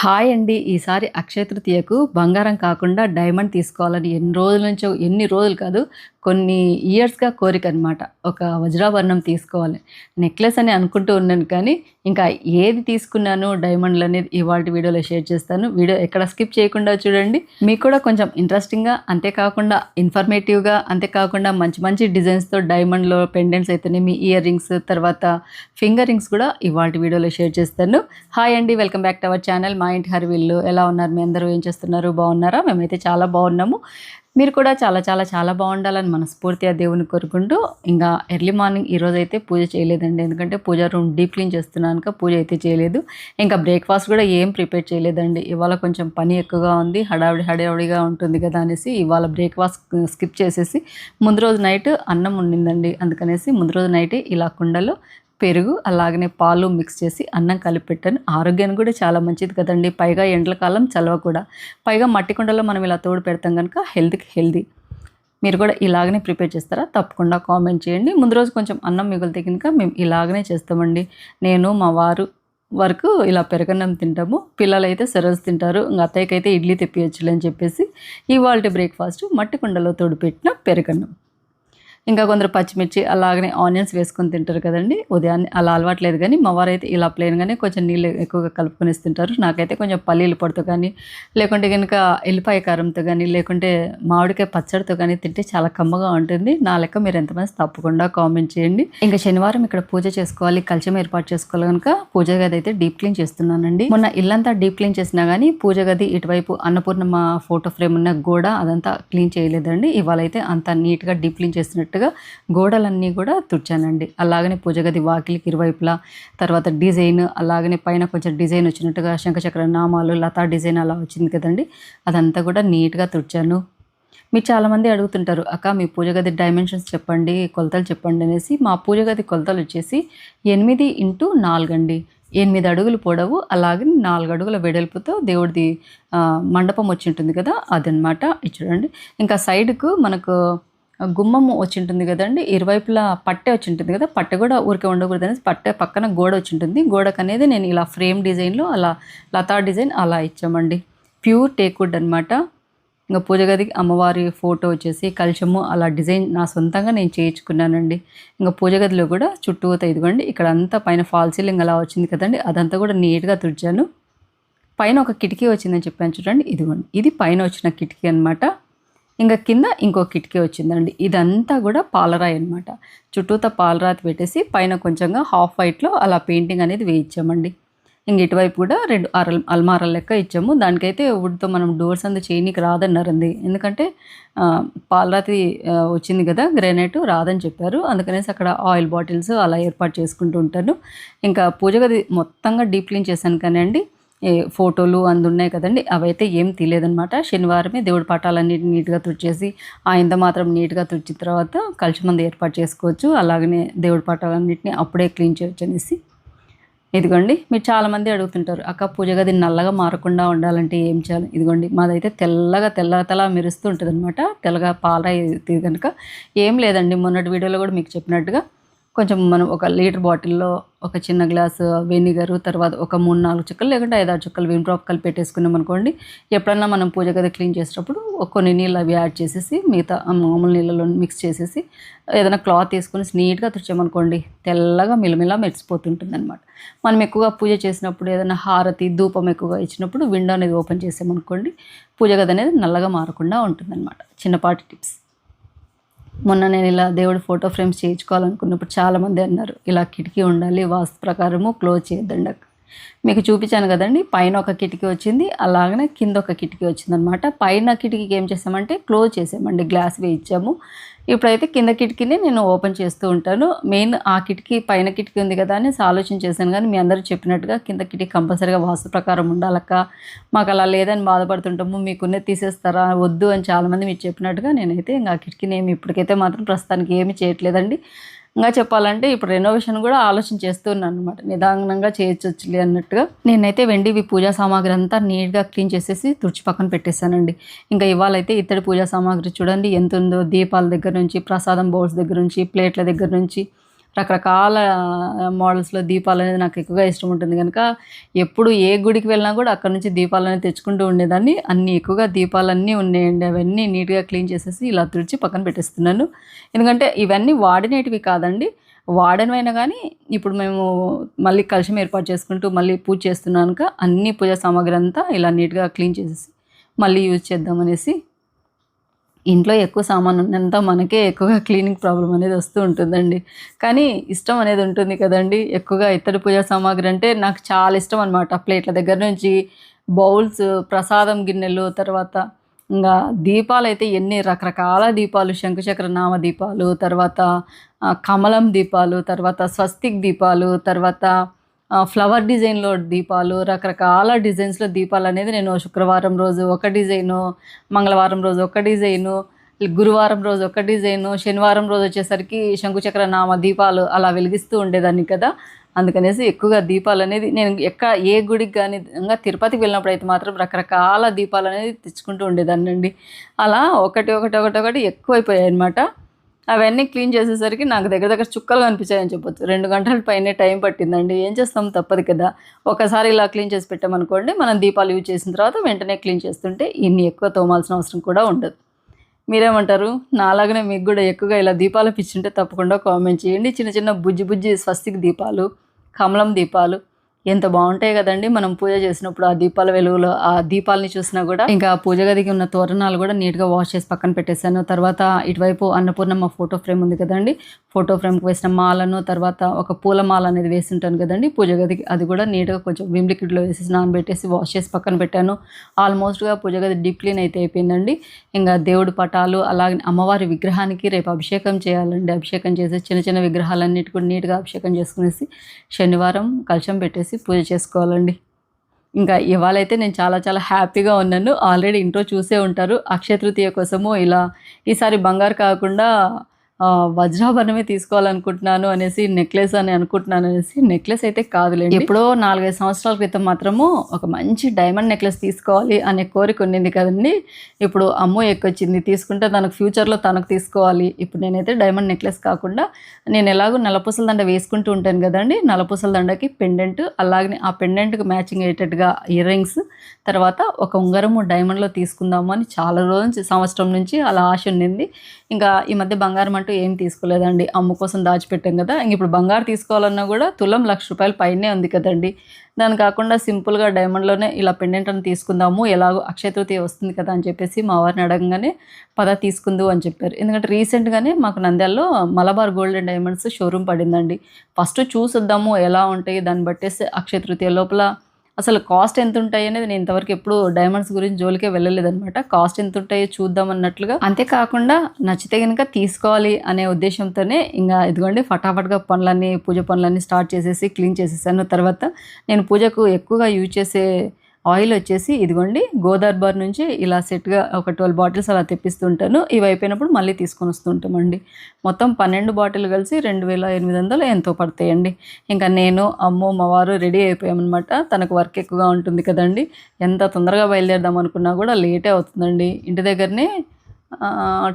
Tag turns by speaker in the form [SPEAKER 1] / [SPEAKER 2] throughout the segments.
[SPEAKER 1] Hi అండి. ఈసారి అక్షయ తృతీయకు బంగారం కాకుండా డైమండ్ తీసుకోవాలని ఎన్ని రోజుల నుంచో ఎన్ని రోజులు కాదు కొన్ని ఇయర్స్గా కోరిక అనమాట ఒక వజ్రాభరణం తీసుకోవాలి. నెక్లెస్ అని అనుకుంటూ ఉన్నాను కానీ ఇంకా ఏది తీసుకున్నాను డైమండ్లు అనేది ఇవాళ వీడియోలో షేర్ చేస్తాను. వీడియో ఎక్కడ స్కిప్ చేయకుండా చూడండి. మీకు కూడా కొంచెం ఇంట్రెస్టింగ్గా అంతేకాకుండా ఇన్ఫర్మేటివ్గా అంతేకాకుండా మంచి మంచి డిజైన్స్తో డైమండ్లో పెండెంట్స్ అయితేనే మీ ఇయర్ రింగ్స్ తర్వాత ఫింగర్ రింగ్స్ కూడా ఇవాళ వీడియోలో షేర్ చేస్తాను. హాయ్ అండి welcome back to our channel మా ఇంటి హరివిల్లు. ఎలా ఉన్నారు? మీ అందరూ ఏం చేస్తున్నారు? బాగున్నారా? మేమైతే చాలా బాగున్నాము. మీరు కూడా చాలా చాలా చాలా బాగుండాలని మనస్ఫూర్తిగా దేవుని కోరుకుంటూ ఇంకా ఎర్లీ మార్నింగ్ ఈరోజు అయితే పూజ చేయలేదండి. ఎందుకంటే పూజ రూమ్ డీప్ క్లీన్ చేస్తున్నాను పూజ అయితే చేయలేదు. ఇంకా బ్రేక్ఫాస్ట్ కూడా ఏం ప్రిపేర్ చేయలేదండి. ఇవాళ కొంచెం పని ఎక్కువగా ఉంది హడావిడి హడావిడిగా ఉంటుంది కదా అనేసి ఇవాళ బ్రేక్ఫాస్ట్ స్కిప్ చేసేసి ముందు రోజు నైట్ అన్నం ఉండిందండి అందుకనేసి ముందు రోజు నైటే ఇలా కుండలో పెరుగు అలాగనే పాలు మిక్స్ చేసి అన్నం కలిపి పెట్టాను ఆరోగ్యానికి కూడా చాలా మంచిది కదండి. పైగా ఎండల కాలం చలవ కూడా. పైగా మట్టి కుండలో మనం ఇలా తోడు పెడతాం కనుక హెల్త్కి హెల్దీ మీరు కూడా ఇలాగనే ప్రిపేర్ చేస్తారా? తప్పకుండా కామెంట్ చేయండి. ముందు రోజు కొంచెం అన్నం మిగులు కనుక మేము ఇలాగనే చేస్తామండి. నేను మా వారు వరకు ఇలా పెరగన్నం తింటాము. పిల్లలైతే అయితే తింటారు. ఇంకా అత్తయ్యకైతే ఇడ్లీ తెప్పించలేని అని చెప్పేసి ఇవాళ బ్రేక్ఫాస్ట్ మట్టి కుండలో తోడు పెట్టిన పెరగన్నం. ఇంకా కొందరు పచ్చిమిర్చి అలాగనే ఆనియన్స్ వేసుకొని తింటారు కదండి. ఉదయాన్నే అలా అలవాట్లేదు కానీ మా వారు అయితే ఇలా ప్లేన్గానే కొంచెం నీళ్ళు ఎక్కువగా కలుపుకొని తింటారు. నాకైతే కొంచెం పల్లీలు పొడితో కానీ లేకుంటే కనుక ఎల్లిపాయ కారంతో కానీ లేకుంటే మామిడికాయ పచ్చడితో కానీ తింటే చాలా కమ్మగా ఉంటుంది. నా లెక్క మీరు ఎంతమంది తప్పకుండా కామెంట్ చేయండి. ఇంకా శనివారం ఇక్కడ పూజ చేసుకోవాలి కలిసి ఏర్పాటు చేసుకోవాలి కనుక పూజ గది అయితే డీప్ క్లీన్ చేస్తున్నానండి. మొన్న ఇల్లంతా డీప్ క్లీన్ చేసినా కానీ పూజ గది ఇటువైపు అన్నపూర్ణమ్మ ఫోటో ఫ్రేమ్ ఉన్న గోడ అదంతా క్లీన్ చేయలేదండి. ఇవాళ అయితే అంత నీట్గా డీప్ క్లీన్ చేసినట్టుగా గోడలన్నీ కూడా తుడిచానండి. అలాగనే పూజ గది వాకిలికి ఇరువైపులా తర్వాత డిజైన్ అలాగనే పైన కొంచెం డిజైన్ వచ్చినట్టుగా శంఖచక్ర నామాలు లతా డిజైన్ అలా వచ్చింది కదండి. అదంతా కూడా నీట్గా తుడిచాను. మీరు చాలామంది అడుగుతుంటారు అక్క మీ పూజ గది డైమెన్షన్స్ చెప్పండి కొలతలు చెప్పండి అనేసి. మా పూజ గది కొలతలు వచ్చేసి ఎనిమిది ఇంటూ నాలుగు అండి. ఎనిమిది అడుగులు పొడవు అలాగే నాలుగు అడుగుల వెడల్పుతో దేవుడిది మండపం వచ్చి ఉంటుంది కదా అదనమాట ఇది చూడండి. ఇంకా సైడ్కు మనకు గుమ్మం వచ్చి ఉంటుంది కదండి. ఇరువైపులా పట్టె వచ్చి ఉంటుంది కదా. పట్టె కూడా ఊరికే ఉండకూడదు అనేసి పట్టె పక్కన గోడ వచ్చి ఉంటుంది గోడకు అనేది నేను ఇలా ఫ్రేమ్ డిజైన్లో అలా లతా డిజైన్ అలా ఇచ్చామండి. ప్యూర్ టేక్వుడ్ అనమాట ఇంకా పూజ గదికి అమ్మవారి ఫోటో వచ్చేసి కలశము అలా డిజైన్ నా సొంతంగా నేను చేయించుకున్నానండి. ఇంకా పూజ గదిలో కూడా చుట్టూతో ఇదిగోండి. ఇక్కడ అంతా పైన ఫాల్ సీలింగ్ అలా వచ్చింది కదండి. అదంతా కూడా నీట్గా తుడిచాను. పైన ఒక కిటికీ వచ్చిందని చెప్పాను చూడండి. ఇదిగోండి. ఇది పైన వచ్చిన కిటికీ అనమాట ఇంకా కింద ఇంకో కిటికీ వచ్చిందండి. ఇదంతా కూడా పాలరాయి అనమాట చుట్టూతా పాలరాతి పెట్టేసి పైన కొంచెంగా హాఫ్ వైట్లో అలా పెయింటింగ్ అనేది వేయించామండి. ఇంక ఇటువైపు కూడా రెండు అరల్ అల్మారాల లెక్క ఇచ్చాము. దానికైతే వుడ్తో మనం డోర్స్ అందు చేయనీకి రాదన్నారండి. ఎందుకంటే పాలరాతి వచ్చింది కదా గ్రానైట్ రాదని చెప్పారు. అందుకనేసి అక్కడ ఆయిల్ బాటిల్స్ అలా ఏర్పాటు చేసుకుంటూ ఉంటాను. ఇంకా పూజ గది మొత్తంగా డీప్ క్లీన్ చేశాను కానీ అండి ఫోటోలు అందు ఉన్నాయి కదండి అవైతే ఏం తీయలేదనమాట శనివారమే దేవుడి పటాలన్నీ నీట్గా తుడిచేసి ఆయంత మాత్రం నీట్గా తుడిచిన తర్వాత కలిసి మంది ఏర్పాటు చేసుకోవచ్చు. అలాగనే దేవుడి పటాలన్నింటినీ అప్పుడే క్లీన్ చేయొచ్చు అనేసి. ఇదిగోండి మీరు చాలామంది అడుగుతుంటారు అక్క పూజ గది నల్లగా మారకుండా ఉండాలంటే ఏం చేయాలి? ఇదిగోండి మాదైతే తెల్లగా తెల్ల తెల్ల మెరుస్తూ ఉంటుంది అనమాట తెల్లగా పాలరాయి కనుక ఏం లేదండి. మొన్నటి వీడియోలో కూడా మీకు చెప్పినట్టుగా కొంచెం మనం ఒక లీటర్ బాటిల్లో ఒక చిన్న గ్లాసు వెనిగరు తర్వాత ఒక మూడు నాలుగు చుక్కలు లేకుంటే ఐదు ఆరు చుక్కలు విమ్ డ్రాప్ కలిపి పెట్టేసుకున్నాం అనుకోండి ఎప్పుడన్నా మనం పూజ గది క్లీన్ చేసేటప్పుడు కొన్ని నీళ్ళు అవి యాడ్ చేసేసి మిగతా మామూలు నీళ్ళలో మిక్స్ చేసేసి ఏదైనా క్లాత్ తీసుకొని నీట్గా తుడిచామనుకోండి తెల్లగా మిలమిలా మెరిసిపోతుంటుంది అనమాట మనం ఎక్కువగా పూజ చేసినప్పుడు ఏదైనా హారతి ధూపం ఎక్కువగా ఇచ్చినప్పుడు విండో అనేది ఓపెన్ చేసామనుకోండి పూజ గది అనేది నల్లగా మారకుండా ఉంటుందన్నమాట. చిన్నపాటి టిప్స్. మొన్న నేను ఇలా దేవుడి ఫోటో ఫ్రేమ్స్ చేయించుకోవాలనుకున్నప్పుడు చాలామంది అన్నారు ఇలా కిటికీ ఉండాలి వాస్తు ప్రకారము క్లోజ్ చేయొద్దండి మీకు చూపించాను కదండి. పైన ఒక కిటికీ వచ్చింది. అలాగనే కింద ఒక కిటికీ వచ్చిందనమాట పైన కిటికీకి ఏం చేసామంటే క్లోజ్ చేసామండి. గ్లాస్ వేయించాము. ఇప్పుడైతే కింద కిటికీని నేను ఓపెన్ చేస్తూ ఉంటాను. మెయిన్ ఆ కిటికీ పైన కిటికీ ఉంది కదా అని ఆలోచన చేశాను. కానీ మీ అందరూ చెప్పినట్టుగా కింద కిటికీ కంపల్సరీగా వాస్తు ప్రకారం ఉండాలక్క. మాకు అలా లేదని బాధపడుతుంటాము. మీకున్నే తీసేస్తారా? వద్దు అని చాలామంది మీరు చెప్పినట్టుగా నేనైతే ఇంకా ఆ కిటికీని ఏమి ఇప్పటికైతే మాత్రం ప్రస్తుతానికి ఏమి చేయట్లేదండి. ఇంకా చెప్పాలంటే ఇప్పుడు రెనోవేషన్ కూడా ఆలోచన చేస్తున్నాను అనమాట నిదానంగా చేయొచ్చులే అన్నట్టుగా. నేనైతే వెండి పూజా సామాగ్రి అంతా నీట్గా క్లీన్ చేసేసి తుడిచి పక్కన పెట్టేశానండి. ఇంకా ఇవాళైతే ఇత్తడి పూజా సామాగ్రి చూడండి ఎంత ఉందో దీపాల దగ్గర నుంచి ప్రసాదం బౌల్స్ దగ్గర నుంచి ప్లేట్ల దగ్గర నుంచి రకరకాల మోడల్స్లో దీపాలు అనేది నాకు ఎక్కువగా ఇష్టం ఉంటుంది. కనుక ఎప్పుడు ఏ గుడికి వెళ్ళినా కూడా అక్కడ నుంచి దీపాలు అనేది తెచ్చుకుంటూ ఉండేదాన్ని. అన్ని ఎక్కువగా దీపాలన్నీ ఉన్నాయండి అవన్నీ నీట్గా క్లీన్ చేసేసి ఇలా తుడిచి పక్కన పెట్టేస్తున్నాను. ఎందుకంటే ఇవన్నీ వాడినేటివి కాదండి. వాడనమైనా కానీ ఇప్పుడు మేము మళ్ళీ కలుషం ఏర్పాటు చేసుకుంటూ మళ్ళీ పూజ చేస్తున్నాక అన్ని పూజా సామాగ్రి అంతా ఇలా నీట్గా క్లీన్ చేసేసి మళ్ళీ యూజ్ చేద్దామనేసి ఇంట్లో ఎక్కువ సామాన్ ఉన్నంత మనకే ఎక్కువగా క్లీనింగ్ ప్రాబ్లం అనేది వస్తూ ఉంటుందండి. కానీ ఇష్టం అనేది ఉంటుంది కదండి. ఎక్కువగా ఇతడి పూజా సామాగ్రి అంటే నాకు చాలా ఇష్టం అనమాట ప్లేట్ల దగ్గర నుంచి బౌల్స్ ప్రసాదం గిన్నెలు తర్వాత ఇంకా దీపాలు అయితే ఎన్ని రకరకాల దీపాలు శంకుచక్ర నామ దీపాలు తర్వాత కమలం దీపాలు తర్వాత స్వస్తిక్ దీపాలు తర్వాత ఫ్లవర్ డిజైన్లో దీపాలు రకరకాల డిజైన్స్లో దీపాలు అనేది నేను శుక్రవారం రోజు ఒక డిజైను మంగళవారం రోజు ఒక డిజైను గురువారం రోజు ఒక డిజైను శనివారం రోజు వచ్చేసరికి శంకుచక్ర నామ దీపాలు అలా వెలిగిస్తూ ఉండేదాన్ని కదా. అందుకనేసి ఎక్కువగా దీపాలు అనేది నేను ఎక్క ఏ గుడికి కానీ ఇంకా తిరుపతికి వెళ్ళినప్పుడు అయితే మాత్రం రకరకాల దీపాలు అనేది తెచ్చుకుంటూ ఉండేదాన్ని అండి అలా ఒకటి ఒకటి ఒకటి ఒకటి ఎక్కువైపోయాయి అనమాట అవన్నీ క్లీన్ చేసేసరికి నాకు దగ్గర దగ్గర చుక్కలు కనిపించాయని చెప్పొచ్చు. రెండు గంటల పైనే టైం పట్టిందండి. ఏం చేస్తాం? తప్పదు కదా. ఒకసారి ఇలా క్లీన్ చేసి పెట్టామనుకోండి మనం దీపాలు యూజ్ చేసిన తర్వాత వెంటనే క్లీన్ చేస్తుంటే ఇన్ని ఎక్కువ తోమాల్సిన అవసరం కూడా ఉండదు. మీరేమంటారు? నాలాగనే మీకు కూడా ఎక్కువగా ఇలా దీపాలు పిచ్చుంటే తప్పకుండా కామెంట్ చేయండి. చిన్న చిన్న బుజ్జి బుజ్జి స్వస్తిక్ దీపాలు కమలం దీపాలు ఎంత బాగుంటాయి కదండి. మనం పూజ చేసినప్పుడు ఆ దీపాల వెలుగులో ఆ దీపాలని చూసినా కూడా ఇంకా పూజ గదికి ఉన్న తోరణాలు కూడా నీట్గా వాష్ చేసి పక్కన పెట్టేశాను. తర్వాత ఇటువైపు అన్నపూర్ణమ్మ ఫోటో ఫ్రేమ్ ఉంది కదండి. ఫోటో ఫ్రేమ్కి వేసిన మాలను తర్వాత ఒక పూల మాల అనేది వేసి ఉంటాను కదండి. పూజ గదికి అది కూడా నీట్గా కొంచెం విమ్ లిక్విడ్లో వేసి నానబెట్టేసి వాష్ చేసి పక్కన పెట్టాను. ఆల్మోస్ట్గా పూజ గది డీప్ క్లీన్ అయితే అయిపోయిందండి. ఇంకా దేవుడి పటాలు అలాగే అమ్మవారి విగ్రహానికి రేపు అభిషేకం చేయాలండి. అభిషేకం చేసి చిన్న చిన్న విగ్రహాలన్నిటి కూడా నీట్గా అభిషేకం చేసుకునేసి శనివారం కలశం పెట్టేసి పూజ చేసుకోవాలండి. ఇంకా ఇవాళైతే నేను చాలా చాలా హ్యాపీగా ఉన్నాను. ఆల్రెడీ ఇంట్లో చూసే ఉంటారు. అక్షయ తృతీయ కోసము ఇలా ఈసారి బంగారు కాకుండా వజ్రాభరణమే తీసుకోవాలనుకుంటున్నాను అనేసి నెక్లెస్ అని అనుకుంటున్నాను అనేసి నెక్లెస్ అయితే కాదులేండి. ఎప్పుడో నాలుగైదు సంవత్సరాల క్రితం మాత్రము ఒక మంచి డైమండ్ నెక్లెస్ తీసుకోవాలి అనే కోరిక ఉండింది కదండి. ఇప్పుడు అమ్మో ఎక్కొచ్చింది తీసుకుంటే తనకు ఫ్యూచర్లో తనకు తీసుకోవాలి. ఇప్పుడు నేనైతే డైమండ్ నెక్లెస్ కాకుండా నేను ఎలాగో నలపూసల దండ వేసుకుంటూ ఉంటాను కదండి. నలపూసల దండకి పెండెంట్ అలాగే ఆ పెండెంట్కి మ్యాచింగ్ అయ్యేటట్టుగా ఇయర్ రింగ్స్ తర్వాత ఒక ఉంగరము డైమండ్లో తీసుకుందాము అని చాలా రోజు సంవత్సరం నుంచి అలా ఆశ ఉండింది. ఇంకా ఈ మధ్య బంగారం అంటే ఏం తీసుకోలేదండి. అమ్మ కోసం దాచిపెట్టాం కదా ఇంక ఇప్పుడు బంగారు తీసుకోవాలన్నా కూడా తులం లక్ష రూపాయలు పైనే ఉంది కదండి. దాని కాకుండా సింపుల్గా డైమండ్లోనే ఇలా పెండెంట్ అని తీసుకుందాము ఎలాగో అక్షయతృతీయ వస్తుంది కదా అని చెప్పేసి మా వారిని అడగంగానే పద తీసుకుందు అని చెప్పారు. ఎందుకంటే రీసెంట్గానే మాకు నంద్యాలలో Malabar gold and diamonds showroom పడిందండి. ఫస్ట్ చూసిద్దాము ఎలా ఉంటాయి దాన్ని బట్టేసి అక్షయతృతీయ లోపల అసలు కాస్ట్ ఎంత ఉంటాయి అనేది నేను ఇంతవరకు ఎప్పుడు డైమండ్స్ గురించి జోలికే వెళ్ళలేదనమాట కాస్ట్ ఎంత ఉంటాయో చూద్దాం అన్నట్లుగా. అంతేకాకుండా నచ్చితే కనుక తీసుకోవాలి అనే ఉద్దేశంతోనే ఇంకా ఇదిగోండి ఫటాఫట్గా పనులన్నీ పూజ పనులన్నీ స్టార్ట్ చేసేసి క్లీన్ చేసేసాను. తర్వాత నేను పూజకు ఎక్కువగా యూజ్ చేసే ఆయిల్ వచ్చేసి ఇదిగోండి గోదార్బార్ నుంచి ఇలా సెట్గా ఒక ట్వెల్వ్ బాటిల్స్ అలా తెప్పిస్తుంటాను. ఇవి అయిపోయినప్పుడు మళ్ళీ తీసుకొని వస్తుంటామండి. మొత్తం పన్నెండు బాటిల్ కలిసి రెండు వేల ఎనిమిది వందలు ఎంతో పడతాయండి. ఇంకా నేను అమ్మో మా వారు రెడీ అయిపోయామన్నమాట. తనకు వర్క్ ఎక్కువగా ఉంటుంది కదండి. ఎంత తొందరగా బయలుదేరదాం అనుకున్నా కూడా లేటే అవుతుందండి. ఇంటి దగ్గరనే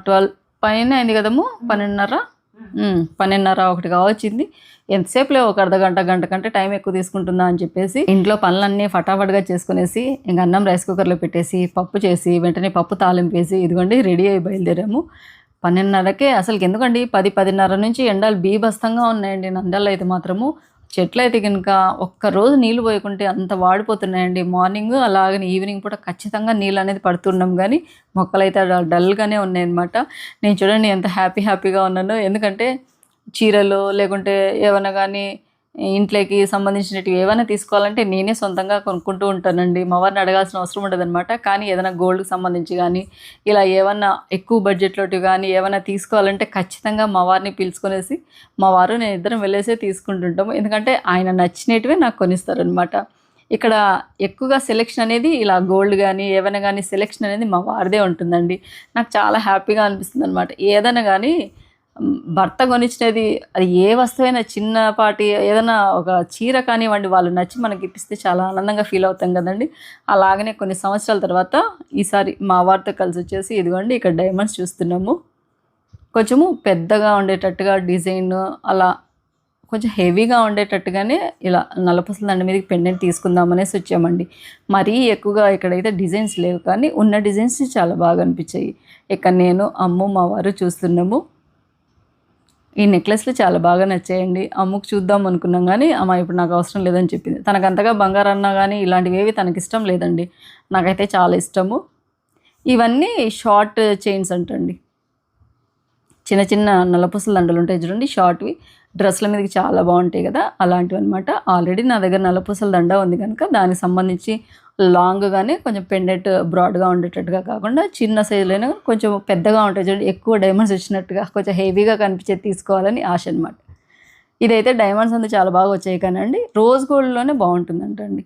[SPEAKER 1] ట్వెల్వ్ పైన అయింది కదము పన్నెండున్నర? పన్నెన్నర ఒకటి కావచ్చింది. ఎంతసేపులే ఒక అర్ధ గంట గంట కంటే టైం ఎక్కువ తీసుకుంటుందా అని చెప్పేసి ఇంట్లో పనులన్నీ ఫటాఫట్గా చేసుకునేసి ఇంక అన్నం రైస్ కుక్కర్లో పెట్టేసి పప్పు చేసి వెంటనే పప్పు తాలింపేసి ఇదిగోండి రెడీ అయి బయలుదేరాము. పన్నెండున్నరకే అసలు ఎందుకండి? పది పదిన్నర నుంచి ఎండలు బీభస్తంగా ఉన్నాయండి నంద్యాలలో అయితే మాత్రము. చెట్లు అయితే కనుక ఒక్కరోజు నీళ్ళు పోయకుంటే అంత వాడిపోతున్నాయండి. మార్నింగ్ అలాగని ఈవినింగ్ పూట ఖచ్చితంగా నీళ్ళు అనేది పడుతున్నాం కానీ మొక్కలైతే డల్గానే ఉన్నాయన్నమాట. నేను చూడండి ఎంత హ్యాపీ హ్యాపీగా ఉన్నానో. ఎందుకంటే చీరలు లేకుంటే ఏమైనా కానీ ఇంట్లోకి సంబంధించినవి ఏమైనా తీసుకోవాలంటే నేనే సొంతంగా కొనుక్కుంటూ ఉంటానండి. మా వారిని అడగాల్సిన అవసరం ఉండదన్నమాట. కానీ ఏదైనా గోల్డ్కి సంబంధించి కానీ ఇలా ఏమన్నా ఎక్కువ బడ్జెట్లోటి కానీ ఏమైనా తీసుకోవాలంటే ఖచ్చితంగా మా వారిని పిలుచుకునేసి మా వారు నేను ఇద్దరం వెళ్ళేసే తీసుకుంటుంటాము. ఎందుకంటే ఆయన నచ్చినటివే నాకు కొనిస్తారనమాట ఇక్కడ ఎక్కువగా సెలెక్షన్ అనేది ఇలా గోల్డ్ కానీ ఏమైనా కానీ సెలెక్షన్ అనేది మా వారిదే ఉంటుందండి. నాకు చాలా హ్యాపీగా అనిపిస్తుంది అనమాట ఏదైనా కానీ భర్త కొనిచ్చినది అది ఏ వస్తువైనా చిన్నపాటి ఏదైనా ఒక చీర కానివ్వండి వాళ్ళు నచ్చి మనకి ఇప్పిస్తే చాలా ఆనందంగా ఫీల్ అవుతాం కదండి. అలాగనే కొన్ని సంవత్సరాల తర్వాత ఈసారి మా వారితో కలిసి వచ్చేసి ఇదిగోండి ఇక్కడ డైమండ్స్ చూస్తున్నాము. కొంచెము పెద్దగా ఉండేటట్టుగా డిజైన్ అలా కొంచెం హెవీగా ఉండేటట్టుగానే ఇలా నలపసల దండ మీదకి పెండెంట్ తీసుకుందామనేసి వచ్చామండి. మరీ ఎక్కువగా ఇక్కడైతే డిజైన్స్ లేవు కానీ ఉన్న డిజైన్స్ చాలా బాగా అనిపించాయి. ఇక్కడ నేను అమ్ము మా వారు చూస్తున్నాము. ఈ నెక్లెస్లు చాలా బాగా నచ్చాయండి. అమ్ముకు చూద్దాం అనుకున్నాం కానీ అమ్మ ఇప్పుడు నాకు అవసరం లేదని చెప్పింది. తనకు అంతగా బంగారం అన్నా కానీ ఇలాంటివి ఏవి తనకి ఇష్టం లేదండి. నాకైతే చాలా ఇష్టము. ఇవన్నీ షార్ట్ చైన్స్ అంటండి. చిన్న చిన్న నల్లపూసల దండలు ఉంటాయి చూడండి షార్ట్వి డ్రెస్ల మీదకి చాలా బాగుంటాయి కదా అలాంటివి అనమాట ఆల్రెడీ నా దగ్గర నలపూసల దండ ఉంది కనుక దానికి సంబంధించి లాంగ్గానే కొంచెం పెండెట్ బ్రాడ్గా ఉండేటట్టుగా కాకుండా చిన్న సైజులోనే కొంచెం పెద్దగా ఉంటాయి చూడండి ఎక్కువ డైమండ్స్ వచ్చినట్టుగా కొంచెం హెవీగా కనిపించేది తీసుకోవాలని ఆశ అనమాట ఇదైతే డైమండ్స్ అంతా చాలా బాగా వచ్చాయి కానండి రోజ్ గోల్డ్లోనే బాగుంటుందంటండి.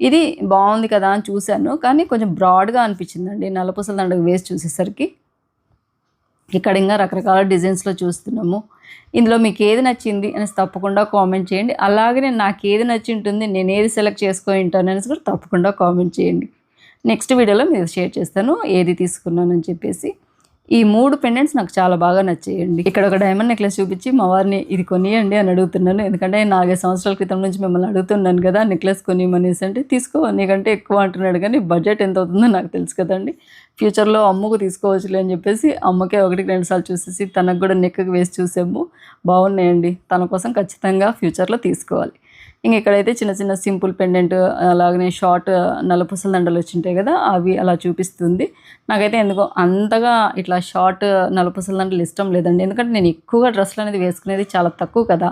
[SPEAKER 1] ఇది బాగుంది కదా అని చూశాను కానీ కొంచెం బ్రాడ్గా అనిపించిందండి నలపూసల దండకు వేసి చూసేసరికి. ఇక్కడ ఇంకా రకరకాల డిజైన్స్లో చూస్తున్నాము. ఇందులో మీకు ఏది నచ్చింది అనేసి తప్పకుండా కామెంట్ చేయండి. అలాగే నాకు ఏది నచ్చి ఉంటుంది నేను ఏది సెలెక్ట్ చేసుకొని ఉంటాను అనేసి కూడా తప్పకుండా కామెంట్ చేయండి. నెక్స్ట్ వీడియోలో మీరు షేర్ చేస్తాను ఏది తీసుకున్నానని చెప్పేసి. ఈ మూడు పెండెంట్స్ నాకు చాలా బాగా నచ్చేయండి. ఇక్కడ ఒక డైమండ్ నెక్లెస్ చూపించి మా వారిని ఇది కొనియండి అని అడుగుతున్నాను. ఎందుకంటే నాలుగైదు సంవత్సరాల క్రితం నుంచి మిమ్మల్ని అడుగుతున్నాను కదా నెక్లెస్ కొనియమనేసి అంటే తీసుకో నీకంటే ఎక్కువ అంటున్నాడు కానీ బడ్జెట్ ఎంత అవుతుందో నాకు తెలుసు కదండి. ఫ్యూచర్లో అమ్మకు తీసుకోవచ్చులే అని చెప్పేసి అమ్మకే ఒకటికి రెండు సార్లు చూసేసి తనకు కూడా నెక్కి వేసి చూసాము. బాగున్నాయండి. తన కోసం ఖచ్చితంగా ఫ్యూచర్లో తీసుకోవాలి. ఇంక ఇక్కడైతే చిన్న చిన్న సింపుల్ పెండెంట్ అలాగనే షార్ట్ నల్లపూసల దండలు వచ్చింటాయి కదా అవి అలా చూపిస్తుంది. నాకైతే ఎందుకో అంతగా ఇట్లా షార్ట్ నల్లపూసల దండలు ఇష్టం లేదండి. ఎందుకంటే నేను ఎక్కువగా డ్రెస్సులు అనేది వేసుకునేది చాలా తక్కువ కదా.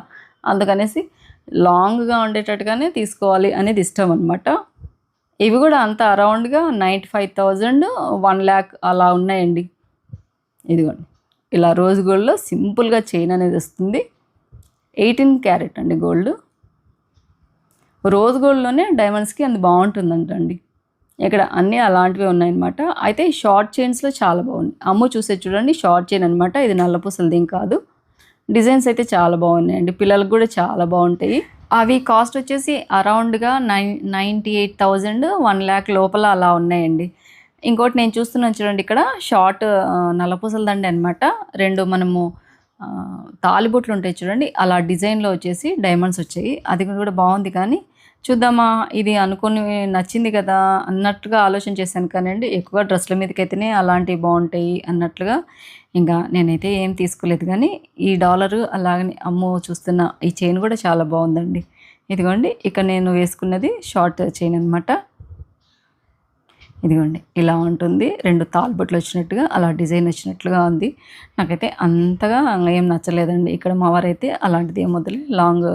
[SPEAKER 1] అందుకనేసి లాంగ్గా ఉండేటట్టుగానే తీసుకోవాలి అనేది ఇష్టం అనమాట ఇవి కూడా అంత అరౌండ్గా ninety five thousand one lakh అలా ఉన్నాయండి. ఇదిగోండి. ఇలా రోజు గోల్డ్లో సింపుల్గా చైన్ అనేది వస్తుంది. ఎయిటీన్ క్యారెట్ అండి గోల్డ్. రోజ్ గోల్డ్లోనే డైమండ్స్కి అది బాగుంటుందంటండి. ఇక్కడ అన్నీ అలాంటివి ఉన్నాయన్నమాట. అయితే షార్ట్ చైన్స్లో చాలా బాగుంది అమ్మ చూసే చూడండి షార్ట్ చైన్ అనమాట ఇది నల్లపూసలదేం కాదు. డిజైన్స్ అయితే చాలా బాగున్నాయండి. పిల్లలకు కూడా చాలా బాగుంటాయి. అవి కాస్ట్ వచ్చేసి అరౌండ్గా nine ninety eight thousand one lakh లోపల అలా ఉన్నాయండి. ఇంకోటి నేను చూస్తున్నాను చూడండి ఇక్కడ షార్ట్ నల్లపూసల దండి అనమాట రెండు మనము తాలిబొట్లు ఉంటాయి చూడండి. అలా డిజైన్లో వచ్చేసి డైమండ్స్ వచ్చాయి. అది కూడా బాగుంది కానీ చూద్దామా ఇది అనుకుని నచ్చింది కదా అన్నట్టుగా ఆలోచన చేశాను. కానివ్వండి ఎక్కువ డ్రెస్ల మీదకైతేనే అలాంటివి బాగుంటాయి అన్నట్లుగా ఇంకా నేనైతే ఏం తీసుకోలేదు. కానీ ఈ డాలరు అలాగని అమ్మో చూస్తున్న ఈ చైన్ కూడా చాలా బాగుందండి. ఇదిగోండి ఇక్కడ నేను వేసుకున్నది షార్ట్ చైన్ అనమాట ఇదిగోండి ఇలా ఉంటుంది. రెండు తాల్బొట్లు వచ్చినట్టుగా అలా డిజైన్ వచ్చినట్లుగా ఉంది. నాకైతే అంతగా ఏం నచ్చలేదండి. ఇక్కడ మా వారైతే అలాంటిది ఏం వదిలే లాంగ్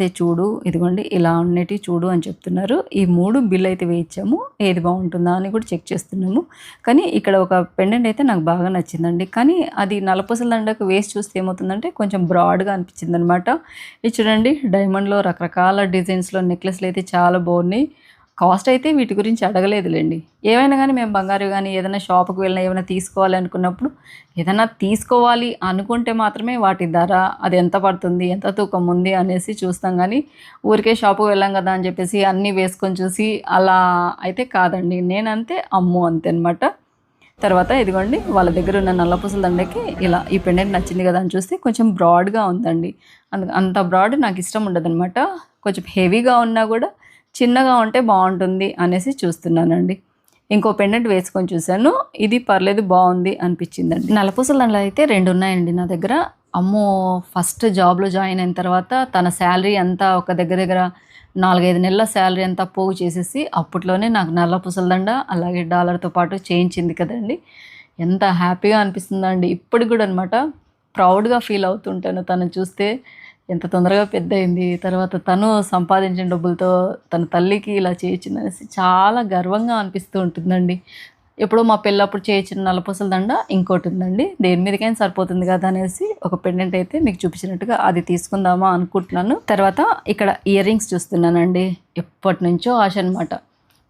[SPEAKER 1] దే చూడు ఇదిగోండి ఇలా ఉండేటివి చూడు అని చెప్తున్నారు. ఈ మూడు బిల్ అయితే వేయించాము ఏది బాగుంటుందా అని కూడా చెక్ చేస్తున్నాము. కానీ ఇక్కడ ఒక పెండెంట్ అయితే నాకు బాగా నచ్చిందండి. కానీ అది నలపూసల దండకు వేసి చూస్తే ఏమవుతుందంటే కొంచెం బ్రాడ్గా అనిపించింది అనమాట ఇది చూడండి డైమండ్లో రకరకాల డిజైన్స్లో నెక్లెస్లు అయితే చాలా బాగున్నాయి. కాస్ట్ అయితే వీటి గురించి అడగలేదులేండి. ఏమైనా కానీ మేము బంగారు కానీ ఏదైనా షాప్కి వెళ్ళినా ఏమైనా తీసుకోవాలి అనుకున్నప్పుడు ఏదైనా తీసుకోవాలి అనుకుంటే మాత్రమే వాటి ధర అది ఎంత పడుతుంది ఎంత తూకం ఉంది అనేసి చూస్తాం కానీ ఊరికే షాపుకి వెళ్ళాం కదా అని చెప్పేసి అన్నీ వేసుకొని చూసి అలా అయితే కాదండి. నేనంతే అమ్ము అంతే అనమాట తర్వాత ఇదిగోండి వాళ్ళ దగ్గర ఉన్న నల్లపూసల దండకి ఇలా ఈ పెండెంట్ నచ్చింది కదా అని చూస్తే కొంచెం బ్రాడ్గా ఉందండి. అందు అంత బ్రాడ్ నాకు ఇష్టం ఉండదు అనమాట కొంచెం హెవీగా ఉన్నా కూడా చిన్నగా ఉంటే బాగుంటుంది అనేసి చూస్తున్నానండి. ఇంకో పెండెంట్ వేసుకొని చూశాను. ఇది పర్లేదు బాగుంది అనిపించిందండి. నల్లపూసల దండలు అయితే రెండు ఉన్నాయండి నా దగ్గర. అమ్మో ఫస్ట్ జాబ్లో జాయిన్ అయిన తర్వాత తన శాలరీ అంతా ఒక దగ్గర దగ్గర నాలుగైదు నెలల శాలరీ అంతా పోగు చేసేసి అప్పట్లోనే నాకు నల్ల పుసలదండ అలాగే డాలర్తో పాటు చేయించింది కదండి. ఎంత హ్యాపీగా అనిపిస్తుందండి. ఇప్పటికి కూడా అనమాట ప్రౌడ్గా ఫీల్ అవుతుంటాను తను చూస్తే. ఎంత తొందరగా పెద్ద అయింది తర్వాత తను సంపాదించిన డబ్బులతో తన తల్లికి ఇలా చేయించిందనేసి చాలా గర్వంగా అనిపిస్తూ ఉంటుందండి. ఎప్పుడో మా పెళ్ళప్పుడు చేయించిన నలపూసల దండ ఇంకోటి ఉందండి. దేని మీదకైనా సరిపోతుంది కదా అనేసి ఒక పెండెంట్ అయితే మీకు చూపించినట్టుగా అది తీసుకుందామా అనుకుంటున్నాను. తర్వాత ఇక్కడ ఇయర్ రింగ్స్ చూస్తున్నానండి. ఎప్పటి నుంచో ఆశ అనమాట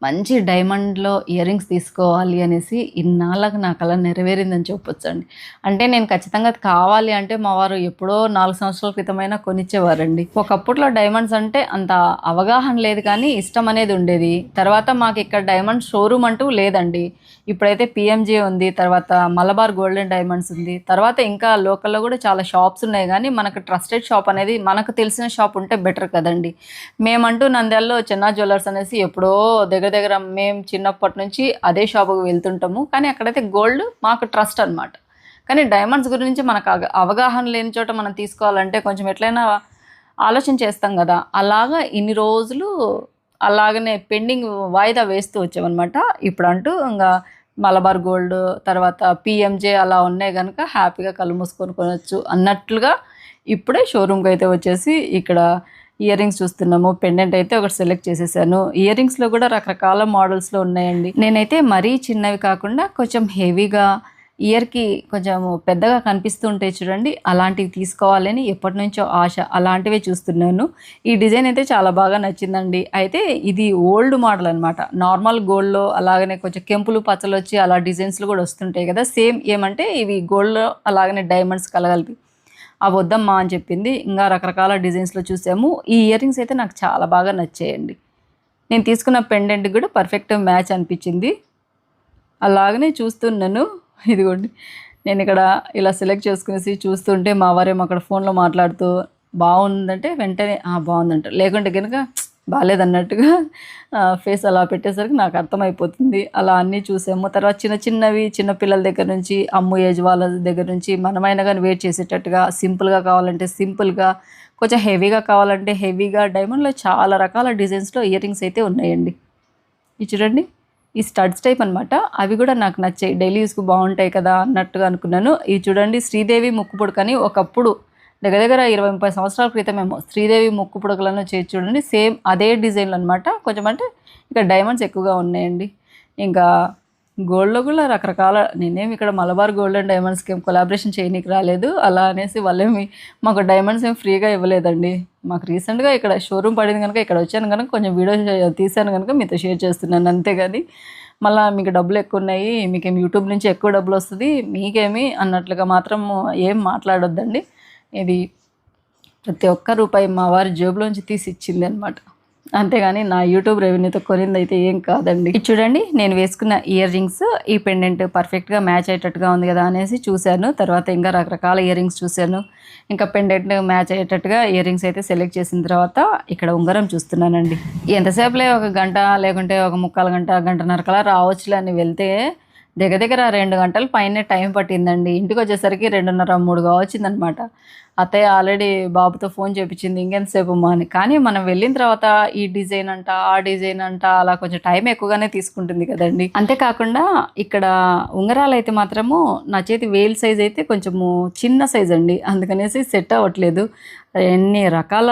[SPEAKER 1] మంచి డైమండ్లో ఇయర్ రింగ్స్ తీసుకోవాలి అనేసి ఇన్నాళ్ళకు నా కళ నెరవేరిందని చెప్పొచ్చండి అంటే నేను ఖచ్చితంగా అది కావాలి అంటే మా వారు ఎప్పుడో నాలుగు సంవత్సరాల క్రితమైనా కొనిచ్చేవారండి. ఒకప్పట్లో డైమండ్స్ అంటే అంత అవగాహన లేదు కానీ ఇష్టం అనేది ఉండేది. తర్వాత మాకు ఇక్కడ డైమండ్ షోరూమ్ అంటూ లేదండి. ఇప్పుడైతే పిఎంజే ఉంది తర్వాత మలబార్ గోల్డెన్ డైమండ్స్ ఉంది. తర్వాత ఇంకా లోకల్లో కూడా చాలా షాప్స్ ఉన్నాయి కానీ మనకు ట్రస్టెడ్ షాప్ అనేది మనకు తెలిసిన షాప్ ఉంటే బెటర్ కదండి. మేమంటూ నంద్యాలలో చిన్న జ్యువెలర్స్ అనేసి ఎప్పుడో దగ్గర దగ్గర మేము చిన్నప్పటి నుంచి అదే షాపుకి వెళ్తుంటాము. కానీ అక్కడైతే గోల్డ్ మాకు ట్రస్ట్ అనమాట కానీ డైమండ్స్ గురించి మనకు అగ- అవగాహన లేని చోట మనం తీసుకోవాలంటే కొంచెం ఎట్లయినా ఆలోచన చేస్తాం కదా. అలాగా ఇన్ని రోజులు అలాగనే పెండింగ్ వాయిదా వేస్తూ వచ్చామన్నమాట. ఇప్పుడు అంటూ ఇంకా మలబార్ గోల్డ్ తర్వాత పిఎంజే అలా ఉన్నాయి కనుక హ్యాపీగా కళ్ళు మూసుకొని కొనవచ్చు అన్నట్లుగా ఇప్పుడే షోరూమ్కి అయితే వచ్చేసి ఇక్కడ ఇయర్ రింగ్స్ చూస్తున్నాము. పెండెంట్ అయితే ఒకటి సెలెక్ట్ చేసేసాను. ఇయర్ రింగ్స్లో కూడా రకరకాల మోడల్స్లో ఉన్నాయండి. నేనైతే మరీ చిన్నవి కాకుండా కొంచెం హెవీగా ఇయర్కి కొంచెం పెద్దగా కనిపిస్తూ ఉంటాయి చూడండి. అలాంటివి తీసుకోవాలని ఎప్పటి నుంచో ఆశ. అలాంటివే చూస్తున్నాను. ఈ డిజైన్ అయితే చాలా బాగా నచ్చిందండి. అయితే ఇది ఓల్డ్ మోడల్ అనమాట నార్మల్ గోల్డ్లో అలాగనే కొంచెం కెంపులు పచ్చలు వచ్చి అలా డిజైన్స్లు కూడా వస్తుంటాయి కదా. సేమ్ ఏమంటే ఇవి గోల్డ్లో అలాగనే డైమండ్స్ కలగలిపి అవి వద్దమ్మా అని చెప్పింది. ఇంకా రకరకాల డిజైన్స్లో చూసాము. ఈ ఇయర్ రింగ్స్ అయితే నాకు చాలా బాగా నచ్చాయండి. నేను తీసుకున్న పెండెంట్ కూడా పర్ఫెక్ట్ మ్యాచ్ అనిపించింది. అలాగనే చూస్తున్నాను. ఇదిగోండి. నేను ఇక్కడ ఇలా సెలెక్ట్ చేసుకునేసి చూస్తుంటే మా వారేమో అక్కడ ఫోన్లో మాట్లాడుతూ బాగుందంటే వెంటనే బాగుందంట. లేకుంటే కనుక బాగాలేదన్నట్టుగా ఫేస్ అలా పెట్టేసరికి నాకు అర్థమైపోతుంది. అలా అన్నీ చూసాము. తర్వాత చిన్న చిన్నవి చిన్న పిల్లల దగ్గర నుంచి అమ్ము ఏజ్ వాళ్ళ దగ్గర నుంచి మనమైనా కానీ వెయిట్ చేసేటట్టుగా సింపుల్గా కావాలంటే సింపుల్గా కొంచెం హెవీగా కావాలంటే హెవీగా డైమండ్లో చాలా రకాల డిజైన్స్లో ఇయర్ రింగ్స్ అయితే ఉన్నాయండి. ఇది చూడండి ఈ స్టడ్స్ టైప్ అనమాట అవి కూడా నాకు నచ్చాయి. డైలీ యూస్కి బాగుంటాయి కదా అన్నట్టుగా అనుకున్నాను. ఇవి చూడండి శ్రీదేవి ముక్కు కానీ ఒకప్పుడు దగ్గర దగ్గర ఇరవై ముప్పై సంవత్సరాల క్రితమేమో శ్రీదేవి ముక్కు పుడకలను చేసి చూడండి. సేమ్ అదే డిజైన్లు అనమాట కొంచెం అంటే ఇక్కడ డైమండ్స్ ఎక్కువగా ఉన్నాయండి. ఇంకా గోల్డ్లో కూడా రకరకాల నేనేమి ఇక్కడ మలబార్ గోల్డ్ అండ్ డైమండ్స్కి ఏం కొలాబరేషన్ చేయనీకి రాలేదు. అలా అనేసి వాళ్ళేమి మాకు డైమండ్స్ ఏం ఫ్రీగా ఇవ్వలేదండి. మాకు రీసెంట్గా ఇక్కడ షోరూమ్ పడింది కనుక ఇక్కడ వచ్చాను కనుక కొంచెం వీడియో తీశాను కనుక మీతో షేర్ చేస్తున్నాను అంతేగాని. మళ్ళీ మీకు డబ్బులు ఎక్కువ ఉన్నాయి మీకేం యూట్యూబ్ నుంచి ఎక్కువ డబ్బులు వస్తుంది మీకేమి అన్నట్లుగా మాత్రం ఏం మాట్లాడొద్దండి. ఇది ప్రతి ఒక్క రూపాయి మా వారి జేబులోంచి తీసి ఇచ్చింది అనమాట అంతేగాని నా యూట్యూబ్ రెవెన్యూతో కొనింది అయితే ఏం కాదండి. ఇది చూడండి నేను వేసుకున్న ఇయర్ రింగ్స్ ఈ పెండెంట్ పర్ఫెక్ట్గా మ్యాచ్ అయ్యేటట్టుగా ఉంది కదా అనేసి చూశాను. తర్వాత ఇంకా రకరకాల ఇయర్ రింగ్స్ చూశాను. ఇంకా పెండెంట్ మ్యాచ్ అయ్యేటట్టుగా ఇయర్ రింగ్స్ అయితే సెలెక్ట్ చేసిన తర్వాత ఇక్కడ ఉంగరం చూస్తున్నానండి. ఎంతసేపులే ఒక గంట లేకుంటే ఒక ముక్కాలు గంట గంటన్నరకలా రావచ్చులే అని వెళ్తే దగ్గర దగ్గర రెండు గంటలు పైన టైం పట్టిందండి. ఇంటికి వచ్చేసరికి రెండున్నర మూడు కావచ్చిందనమాట. అత్తయ్య ఆల్రెడీ బాబుతో ఫోన్ చేపించింది ఇంకెంతసేపు మా అని. కానీ మనం వెళ్ళిన తర్వాత ఈ డిజైన్ అంట ఆ డిజైన్ అంట అలా కొంచెం టైం ఎక్కువగానే తీసుకుంటుంది కదండి. అంతేకాకుండా ఇక్కడ ఉంగరాలు అయితే మాత్రము నా చేతి వేల్ సైజ్ అయితే కొంచెము చిన్న సైజ్ అండి. అందుకనేసి సెట్ అవ్వట్లేదు. ఎన్ని రకాల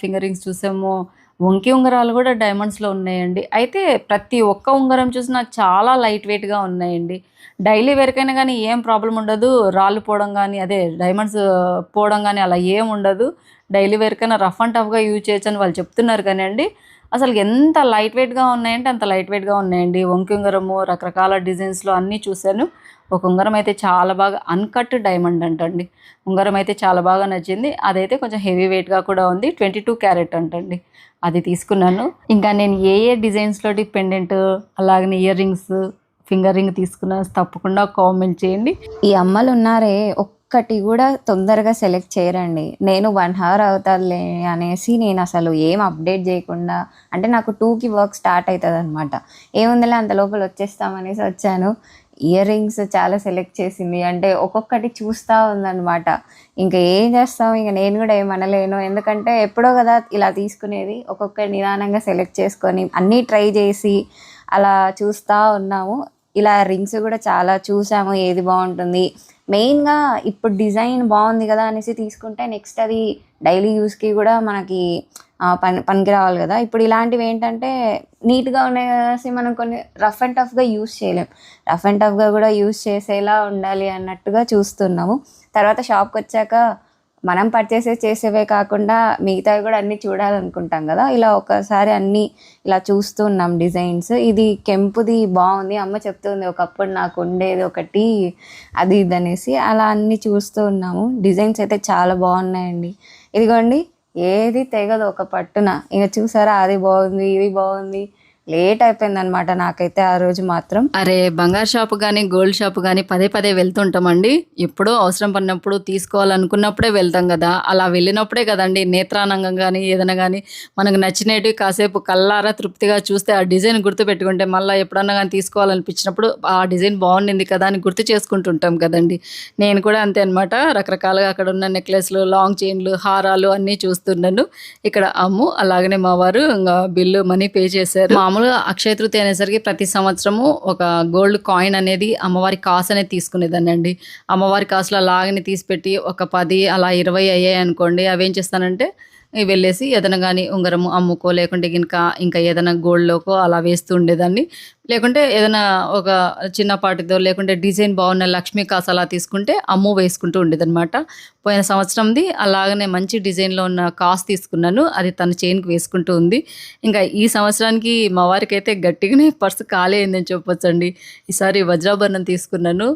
[SPEAKER 1] ఫింగరింగ్స్ చూసామో వంకి ఉంగరాలు కూడా డైమండ్స్లో ఉన్నాయండి. అయితే ప్రతి ఒక్క ఉంగరం చూసినా చాలా లైట్ వెయిట్గా ఉన్నాయండి. డైలీ వేరకైనా కానీ ఏం ప్రాబ్లం ఉండదు. రాళ్ళు పోవడం కానీ అదే డైమండ్స్ పోవడం కానీ అలా ఏం ఉండదు. డైలీ వేరకైనా రఫ్ అండ్ టఫ్గా యూజ్ చేయొచ్చు అని వాళ్ళు చెప్తున్నారు కానీ అండి అసలు ఎంత లైట్ వెయిట్గా ఉన్నాయంటే అంత లైట్ వెయిట్గా ఉన్నాయండి. వంకి ఉంగరము రకరకాల డిజైన్స్లో అన్నీ చూశాను. ఒక ఉంగరం అయితే చాలా బాగా అన్కట్ డైమండ్ అంటండి. ఉంగరం అయితే చాలా బాగా నచ్చింది. అదైతే కొంచెం హెవీ వెయిట్గా కూడా ఉంది. ట్వంటీ టూ క్యారెట్ అంటండి. అది తీసుకున్నాను. ఇంకా నేను ఏ ఏ డిజైన్స్లోటి పెండెంట్ అలాగనే ఇయర్ రింగ్స్ ఫింగర్ రింగ్ తీసుకున్నా తప్పకుండా కామెంట్ చేయండి.
[SPEAKER 2] ఈ అమ్మలు ఉన్నారే ఒక్కటి కూడా తొందరగా సెలెక్ట్ చేయరండి. నేను వన్ అవర్ అవుతుందిలే అనేసి నేను అసలు ఏం అప్డేట్ చేయకుండా అంటే నాకు టూకి వర్క్ స్టార్ట్ అవుతుంది అనమాట ఏముందిలే అంత లోపల వచ్చేస్తామనేసి వచ్చాను. ఇయర్ రింగ్స్ చాలా సెలెక్ట్ చేసింది. అంటే ఒక్కొక్కటి చూస్తూ ఉందన్నమాట. ఇంకా ఏం చేస్తాం? ఇంకా నేను కూడా ఏమనలేను ఎందుకంటే ఎప్పుడో కదా ఇలా తీసుకునేది. ఒక్కొక్కటి నిదానంగా సెలెక్ట్ చేసుకొని అన్నీ ట్రై చేసి అలా చూస్తూ ఉన్నాము. ఇలా రింగ్స్ కూడా చాలా చూసాము. ఏది బాగుంటుంది? మెయిన్గా ఇప్పుడు డిజైన్ బాగుంది కదా అనేసి తీసుకుంటే నెక్స్ట్ అది డైలీ యూస్కి కూడా మనకి పని పనికి రావాలి కదా. ఇప్పుడు ఇలాంటివి ఏంటంటే నీట్గా ఉన్నాయి అనేసి మనం కొన్ని రఫ్ అండ్ టఫ్గా యూస్ చేయలేం. రఫ్ అండ్ టఫ్గా కూడా యూస్ చేసేలా ఉండాలి అన్నట్టుగా చూస్తున్నాము. తర్వాత షాప్కి వచ్చాక మనం పర్చేసే చేసేవే కాకుండా మిగతావి కూడా అన్నీ చూడాలనుకుంటాం కదా. ఇలా ఒకసారి అన్నీ ఇలా చూస్తూ ఉన్నాం డిజైన్స్. ఇది కెంపుది బాగుంది. అమ్మ చెప్తుంది ఒకప్పుడు నాకు ఉండేది ఒకటి అది ఇది అనేసి అలా అన్నీ చూస్తూ ఉన్నాము. డిజైన్స్ అయితే చాలా బాగున్నాయండి. ఇదిగోండి ఏది తెగదు ఒక పట్టున. ఇక చూసారా అది బాగుంది ఇది బాగుంది. లేట్ అయిపోయింది అనమాట నాకైతే ఆ రోజు మాత్రం.
[SPEAKER 1] అరే బంగారు షాప్ కానీ గోల్డ్ షాప్ కానీ పదే పదే వెళ్తుంటామండి. ఎప్పుడో అవసరం పడినప్పుడు తీసుకోవాలనుకున్నప్పుడే వెళ్తాం కదా. అలా వెళ్ళినప్పుడే కదండి నేత్రానంగం కానీ ఏదైనా కానీ మనకు నచ్చినవి కాసేపు కల్లారా తృప్తిగా చూస్తే ఆ డిజైన్ గుర్తు పెట్టుకుంటే మళ్ళీ ఎప్పుడన్నా కానీ తీసుకోవాలనిపించినప్పుడు ఆ డిజైన్ బాగుండింది కదా అని గుర్తు చేసుకుంటుంటాం కదండి. నేను కూడా అంతే అనమాట రకరకాలుగా అక్కడ ఉన్న నెక్లెస్లు లాంగ్ చైన్లు హారాలు అన్నీ చూస్తున్నాను ఇక్కడ అమ్ము అలాగనే మా వారు ఇంకా బిల్లు మనీ పే చేశారు. మామూలుగా అక్షయ తృతీయ అనేసరికి ప్రతి సంవత్సరము ఒక గోల్డ్ కాయిన్ అనేది అమ్మవారి కాసు అనేది తీసుకునేదాన్ని అండి. అమ్మవారి కాసులు అలాగనే తీసిపెట్టి ఒక పది అలా ఇరవై అయ్యాయి అనుకోండి. అవి ఏం చేస్తానంటే వెళ్ళేసి ఏదైనా కానీ ఉంగరము అమ్ముకో లేకుంటే ఇంకా ఇంకా ఏదైనా గోల్డ్లోకో అలా వేస్తూ ఉండేదాన్ని. లేకుంటే ఏదైనా ఒక చిన్నపాటిదో లేకుంటే డిజైన్ బాగున్న లక్ష్మీ కాసు అలా తీసుకుంటే అమ్ము వేసుకుంటూ ఉండేదన్నమాట. పోయిన సంవత్సరంది అలాగనే మంచి డిజైన్లో ఉన్న కాసు తీసుకున్నాను. అది తన చైన్కి వేసుకుంటూ ఉంది. ఇంకా ఈ సంవత్సరానికి మా వారికి అయితే గట్టిగానే పర్సు ఖాళీ అయిందని చెప్పొచ్చండి. ఈసారి వజ్రాభరణం తీసుకున్నాను.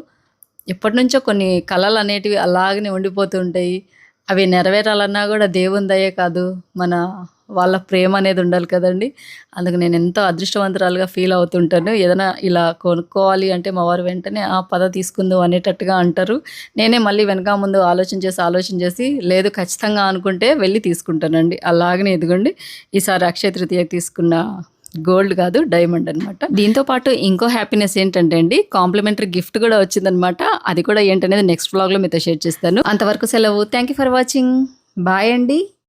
[SPEAKER 1] ఎప్పటి నుంచో కొన్ని కళలు అనేటివి అలాగనే ఉండిపోతూ ఉంటాయి. అవి నెరవేరాలన్నా కూడా దేవుని దయే కాదు. మన వాళ్ళ ప్రేమ అనేది ఉండాలి కదండి. అందుకు నేను ఎంతో అదృష్టవంతురాలుగా ఫీల్ అవుతుంటాను. ఏదైనా ఇలా కొనుక్కోవాలి అంటే మా వారు వెంటనే ఆ పద తీసుకుందాం అనేటట్టుగా అంటారు. నేనే మళ్ళీ వెనక ముందు ఆలోచన చేసి ఆలోచన చేసి లేదు ఖచ్చితంగా అనుకుంటే వెళ్ళి తీసుకుంటానండి. అలాగనే ఎదుగుండి ఈసారి అక్షయ తృతీయ తీసుకున్న గోల్డ్ కాదు డైమండ్ అనమాట దీంతో పాటు ఇంకో హ్యాపీనెస్ ఏంటంటే అండి కాంప్లిమెంటరీ గిఫ్ట్ కూడా వచ్చిందనమాట అది కూడా ఏంటనేది నెక్స్ట్ వ్లాగ్లో మీతో షేర్ చేస్తాను. అంతవరకు సెలవు. Thank you for watching bye అండి.